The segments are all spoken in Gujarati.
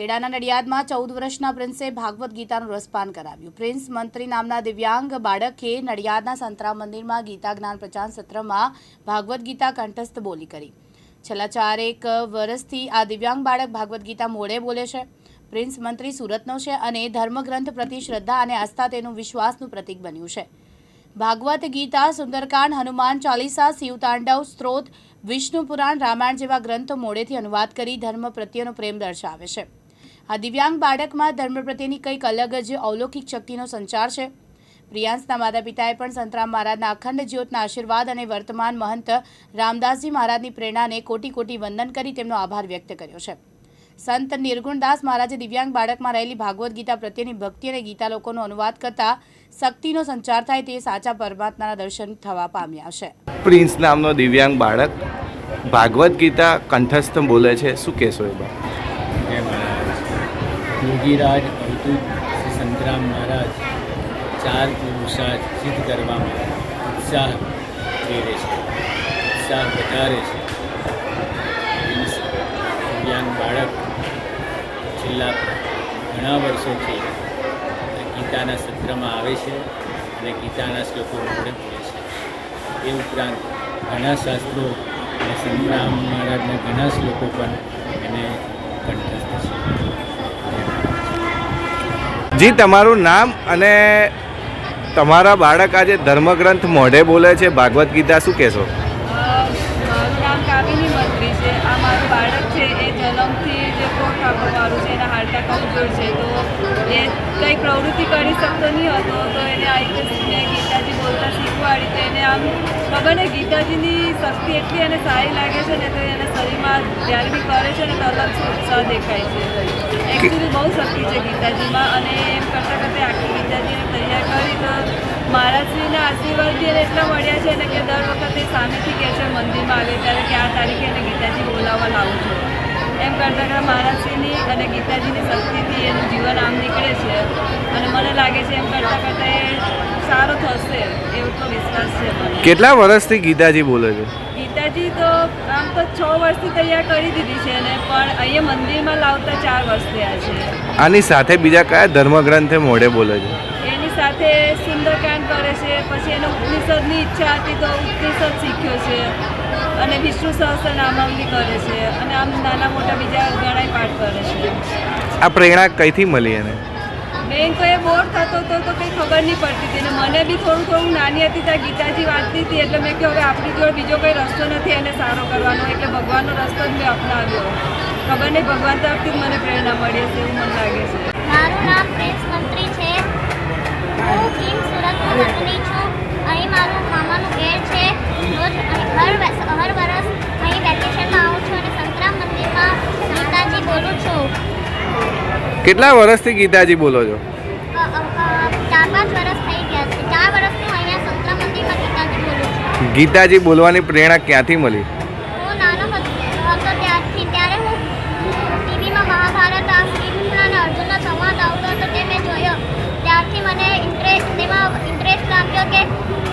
ખેડાના નડિયાદમાં ચૌદ વર્ષના પ્રિન્સે ભાગવત ગીતાનું રસપાન કરાવ્યું. પ્રિન્સ મંત્રી નામના દિવ્યાંગ બાળકે નડિયાદના સંતરામ મંદિરમાં ગીતા જ્ઞાન પ્રચાર સત્રમાં ભાગવત ગીતા કંઠસ્થ બોલી કરી. છેલ્લા ચારેક વર્ષથી આ દિવ્યાંગ બાળક ભાગવત ગીતા મોડે બોલે છે. પ્રિન્સ મંત્રી સુરતનો છે અને ધર્મગ્રંથ પ્રતિ શ્રદ્ધા અને આસ્થા તેનું વિશ્વાસનું પ્રતીક બન્યું છે. ભાગવત ગીતા, સુંદરકાંડ, હનુમાન ચાલીસા શિવતાંડવ સ્ત્રોત, વિષ્ણુ પુરાણ, રામાયણ જેવા ગ્રંથો મોડેથી અનુવાદ કરી ધર્મ પ્રત્યેનો પ્રેમ દર્શાવે છે. આ દિવ્યાંગ બાળકમાં ધર્મ પ્રત્યેની કંઈક અલગ જ અવલૌકિક શક્તિનો સંચાર છે. પ્રિયાંશના માતા પિતાએ પણ સંતરામ મહારાજના અખંડ જ્યોતના આશીર્વાદ અને વર્તમાન મહંત રામદાસજી મહારાજની પ્રેરણાને કોટી કોટી વંદન કરી તેમનો આભાર વ્યક્ત કર્યો છે. સંત નિર્ગુણદાસ મહારાજે દિવ્યાંગ બાળકમાં રહેલી ભાગવત ગીતા પ્રત્યેની ભક્તિ અને ગીતા લોકોનો અનુવાદ કરતા શક્તિનો સંચાર થાય તે સાચા પરમાત્માના દર્શન થવા પામ્યા છે. પ્રિન્સ નામનો દિવ્યાંગ બાળક ભાગવદ્ ગીતા કંઠસ્થ બોલે છે. શું કહેશો એ યોગીરાજ અવધૂત શ્રી સંતરામ મહારાજ ચાર પુરુષાર્થ સિદ્ધ કરવામાં ઉત્સાહ પ્રેરે છે ઉત્સાહ વધારે છે. દિવ્યાંગ બાળક છેલ્લા ઘણા વર્ષોથી ગીતાના સત્રમાં આવે છે અને ગીતાના શ્લોકો મોડે બોલે છે. એ ઉપરાંત ઘણા શાસ્ત્રો અને સંતરામ મહારાજના ઘણા શ્લોકો પણ એને કંઠસ્થ છે. જી, તમારું નામ અને તમારા બાળક આજે ધર્મગ્રંથ મોઢે બોલે છે. ભાગવદ્ ગીતા શું કહેશો? પ્રવૃત્તિ કરી શકતો નહીં હતો. તો એને આ ગીતાજી બોલતા શીખવાડી તો એને આમ ખબર ને ગીતાજીની શક્તિ એટલી એને સારી લાગે છે ને તો એના શરીરમાં જ્યારે બી કરે છે ને તો જ ઉત્સાહ દેખાય છે. એકચ્યુઅલી બહુ શક્તિ છે ગીતાજીમાં અને એમ કરતાં કરતાં આખી ગીતાજીને તૈયાર કરી તો મહારાજશ્રીના આશીર્વાદ બી એને એટલા મળ્યા છે ને કે દર વખતે સામેથી કહે છે, મંદિરમાં આવે ત્યારે કે આ તારીખે એને ગીતાજી બોલાવવા લાવું છું. એમ કરતાં કરતાં મહારાજશ્રીની અને ગીતાજીની શક્તિથી એનું જીવન આમ નીકળે છે અને મને લાગે છે એમ કરતાં કરતાં એ સારો થશે એવો તો વિશ્વાસ છે મને કેટલા વર્ષથી ગીતાજી બોલે છે? ગીતાજી તો આમ તો છ વર્ષથી તૈયાર કરી દીધી છે ને પણ અહીંયા મંદિરમાં લાવતા ચાર વર્ષ થયા છે. આની સાથે બીજા કયા ધર્મગ્રંથે મોઢે બોલે છે? એની સાથે સુંદરકાંડ કરે છે પછી એને ઉપનિષદની ઈચ્છા હતી તો ઉપનિષદ શીખ્યો છે અને વિષ્ણુ સહસ્ત્ર નામાવલી કરે છે અને આમ નાના મોટા બીજા ઘણા પાઠ કરે છે. આ પ્રેરણા કઈથી મળી એને? મેન તો એ બોર થતો હતો તો કંઈ ખબર નહીં પડતી હતી. અને મને બી થોડું થોડું નાની હતી ત્યાં ગીતાજી વાંચતી હતી. એટલે મેં કહ્યું હવે આપણી જોડે બીજો કોઈ રસ્તો નથી એને સારો કરવાનો. એટલે ભગવાનનો રસ્તો જ મેં અપનાવ્યો. ખબર નહીં, ભગવાન તરફથી મને પ્રેરણા મળી હશે એવું મને લાગે છે મારું નામ પ્રિન્સ મંત્રી છે હું કિમ સુરતમાં વતની છું અહીં મારું મામાનું ઘેર છે રોજ અહીં હર વસ- હર વર્ષ અહીં વેકેશનમાં આવું છું અને સંતરામ મંદિરમાં ગીતાજી બોલું છું કેટલા વર્ષથી ગીતાજી બોલો છો અ- અ- અ, ચાર પાંચ વર્ષ થઈ ગયા છે ચાર વર્ષથી હું અહીંયા સંતરામ મંદિરમાં ગીતાજી બોલું છું ગીતાજી બોલવાની પ્રેરણા ક્યાંથી મળી હું નાનો હતો હતો ત્યારથી ત્યારે હું ટીવીમાં મહાભારત આ શ્રીકૃષ્ણ અને અર્જુનનો સંવાદ આવતો હતો તે મેં જોયો ત્યારથી મને ઇન્ટરેસ્ટ તેમાં ઇન્ટરેસ્ટ લાગ્યો કે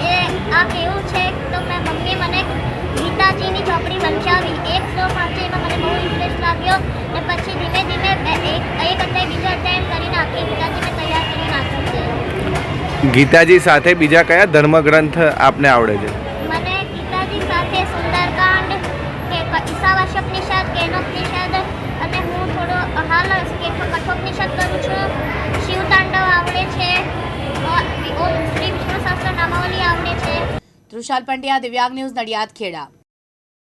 એ આ કેવું છે? તો મેં મમ્મી મને ગીતાજીની ચોપડી વંચાવી. એક શ્લોક વાંચ્યો મને બહુ ઇન્ટરેસ્ટ લાગ્યો. ને પછી ધીમે ધીમે એક એક બીજો અધ્યાય કરીને આખી ગીતાજી તૈયાર કરી નાખી છે. ગીતાજી સાથે બીજા કયા ધર્મગ્રંથ આપને આવડે છે? મને ગીતાજી સાથે સુંદરકાંડ કે કેનોપનિષદ અને હું થોડો હાલ કે કઠોપનિષદ કરું છું. શિવતાંડવ આવડે છે. શ્રી વિષ્ણુ સહસ્ત્ર નામાવલી આવડે છે. તૃષાલ પંડ્યા દિવ્યાંગ ન્યૂઝ નડિયાદ ખેડા.